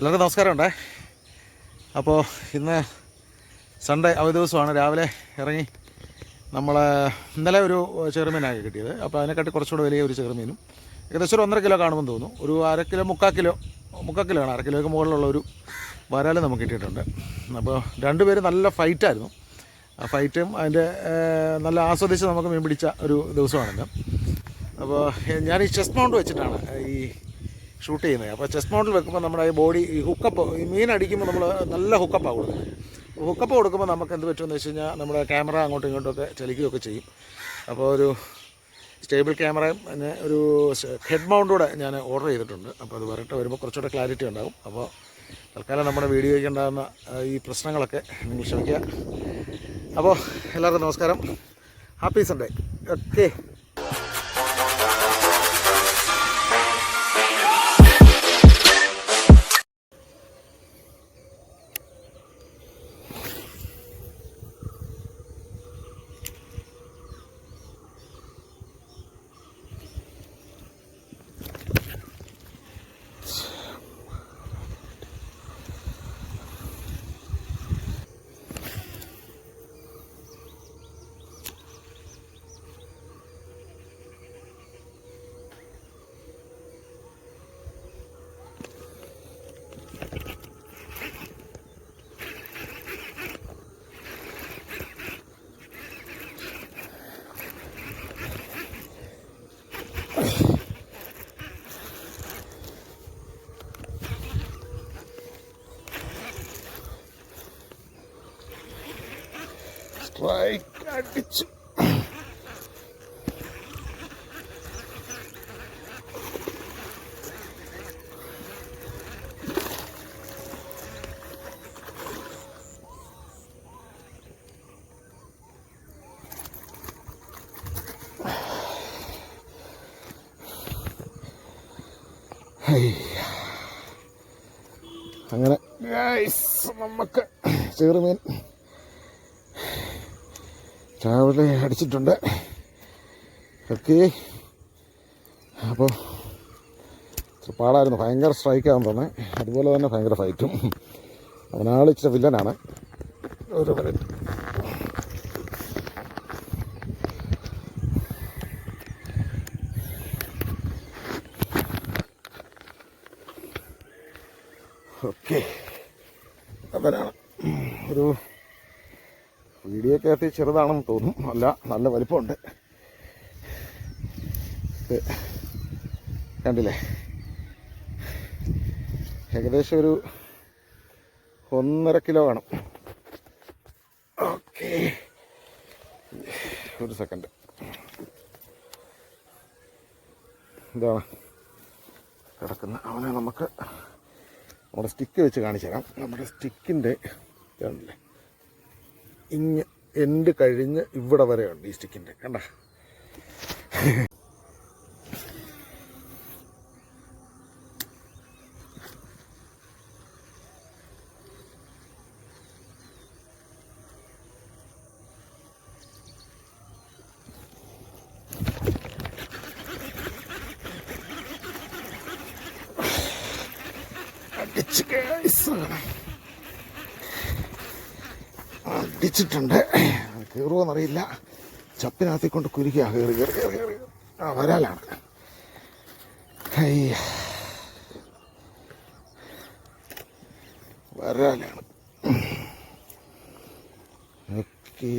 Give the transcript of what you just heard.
എല്ലാവർക്കും നമസ്കാരമുണ്ടേ അപ്പോൾ ഇന്ന് സൺഡേ അവധി ദിവസമാണ്. രാവിലെ ഇറങ്ങി നമ്മൾ ഇന്നലെ ഒരു ചെറുമീനാണ് കിട്ടിയത്. അപ്പോൾ അതിനെക്കാട്ടി കുറച്ചുകൂടെ വലിയ ഒരു ചെറുമീനും. ഏകദേശം ഒരു ഒന്നര കിലോ കാണുമെന്ന് തോന്നുന്നു. ഒരു അര കിലോ മുക്കാൽ കിലോ മുക്കാൽ കിലോ ആണ് അര കിലോയ്ക്ക് മുകളിലുള്ള ഒരു വരാൽ നമുക്ക് കിട്ടിയിട്ടുണ്ട്. അപ്പോൾ രണ്ടുപേരും നല്ല ഫൈറ്റായിരുന്നു ആ ഫൈറ്റും അതിന്റെ നല്ല ആസ്വദിച്ച് നമുക്ക് മീൻ പിടിച്ച ഒരു ദിവസമാണിന്ന്. അപ്പോൾ ഞാൻ ഈ ചെസ്റ്റ് മൗണ്ട് വെച്ചിട്ടാണ് ഈ ഷൂട്ട് ചെയ്യുന്നത്. അപ്പോൾ ചെസ്റ്റ് മൗണ്ടിൽ വെക്കുമ്പോൾ നമ്മുടെ ഈ ബോഡി ഈ ഹുക്കപ്പ് ഈ മീൻ അടിക്കുമ്പോൾ നമ്മൾ നല്ല ഹുക്കപ്പാണ് കൊടുക്കുന്നത്. ഹുക്കപ്പ് കൊടുക്കുമ്പോൾ നമുക്ക് എന്ത് പറ്റുമെന്ന് വെച്ച് കഴിഞ്ഞാൽ നമ്മുടെ ക്യാമറ അങ്ങോട്ടും ഇങ്ങോട്ടും ഒക്കെ ചലിക്കുകയൊക്കെ ചെയ്യും. അപ്പോൾ ഒരു സ്റ്റേബിൾ ക്യാമറയും പിന്നെ ഒരു ഹെഡ് മൗണ്ടൂടെ ഞാൻ ഓർഡർ ചെയ്തിട്ടുണ്ട്. അപ്പോൾ അത് വരട്ടെ വരുമ്പോൾ കുറച്ചുകൂടെ ക്ലാരിറ്റി ഉണ്ടാകും അപ്പോൾ തൽക്കാലം നമ്മുടെ വീഡിയോയ്ക്ക് ഉണ്ടാകുന്ന ഈ പ്രശ്നങ്ങളൊക്കെ നിങ്ങൾ ക്ഷമിക്കുക അപ്പോൾ എല്ലാവർക്കും നമസ്കാരം. ഹാപ്പി സൺഡേ ഓക്കെ സ്ട്രൈക്ക് അടിച്ചു അങ്ങനെ നമുക്ക് ചെറുമീൻ. രാവിലെ അടിച്ചിട്ടുണ്ട്. ഓക്കെ. അപ്പോൾ പാടായിരുന്നു. ഭയങ്കര സ്ട്രൈക്കാന്ന് തന്നെ. അതുപോലെ തന്നെ ഭയങ്കര ഫൈറ്റും അവനാൾ ഇച്ചിരി വില്ലനാണ്. ഒരു മിനിറ്റ് ഓക്കെ. അവനാണ്. ഒരു വീഡിയോക്കകത്ത് ചെറുതാണെന്ന് തോന്നും. അല്ല നല്ല വലിപ്പമുണ്ട്. കണ്ടില്ലേ? ഏകദേശം ഒരു ഒന്നര കിലോ വേണം. ഓക്കെ. ഒരു സെക്കൻഡ്. ഇതാണ് കിടക്കുന്ന. അവനെ നമുക്ക് നമ്മുടെ സ്റ്റിക്ക് വെച്ച് കാണിച്ചു തരാം. നമ്മുടെ സ്റ്റിക്കിന്റെ ഇതാണല്ലേ ഇങ്ങ എൻഡ് കഴിഞ്ഞ് ഇവിടെ വരെ ഉണ്ട് ഈ സ്റ്റിക്കിന്റെ കണ്ട? അടിച്ച് കേസ് അടിച്ചിട്ടുണ്ട് കയറുമോന്നറിയില്ല ചപ്പിനകത്തി കൊണ്ട് കുരുക്കുക കയറി കയറി കയറി കയറി. ആ വരാലാണ്. വരാലാണ്. ഓക്കേ.